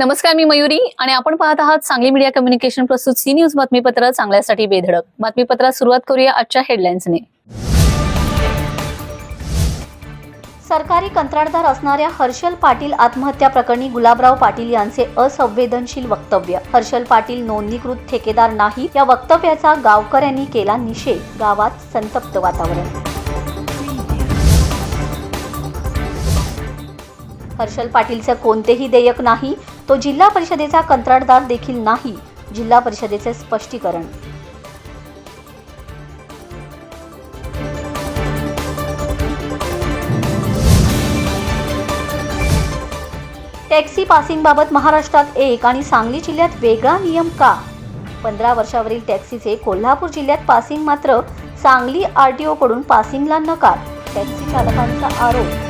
नमस्कार मी मयुरी आणि आपण पाहत आहात सांगली मीडिया कम्युनिकेशन प्रस्तुत सी न्यूज बातमीपत्र चांगल्यासाठी बेधडक. बातमीपत्रात सुरुवात करूया आजच्या हेडलाईन्सने. सरकारी कंत्राटदार असणाऱ्या हर्षल पाटील आत्महत्या प्रकरणी गुलाबराव पाटील यांचे असंवेदनशील वक्तव्य. हर्षल पाटील नोंदणीकृत ठेकेदार नाही. या वक्तव्याचा गावकऱ्यांनी केला निषेध. गावात संतप्त वातावरण. हर्षल पाटीलचं कोणतेही देयक नाही तो जिल्हा परिषदेचा कंत्राटदार देखील नाही जिल्हा परिषदेचे स्पष्टीकरण. टॅक्सी पासिंगबाबत महाराष्ट्रात एक आणि सांगली जिल्ह्यात वेगळा नियम का? पंधरा वर्षावरील टॅक्सीचे कोल्हापूर जिल्ह्यात पासिंग मात्र सांगली आर टी ओकडून पासिंगला नकार टॅक्सी चालकांचा आरोप.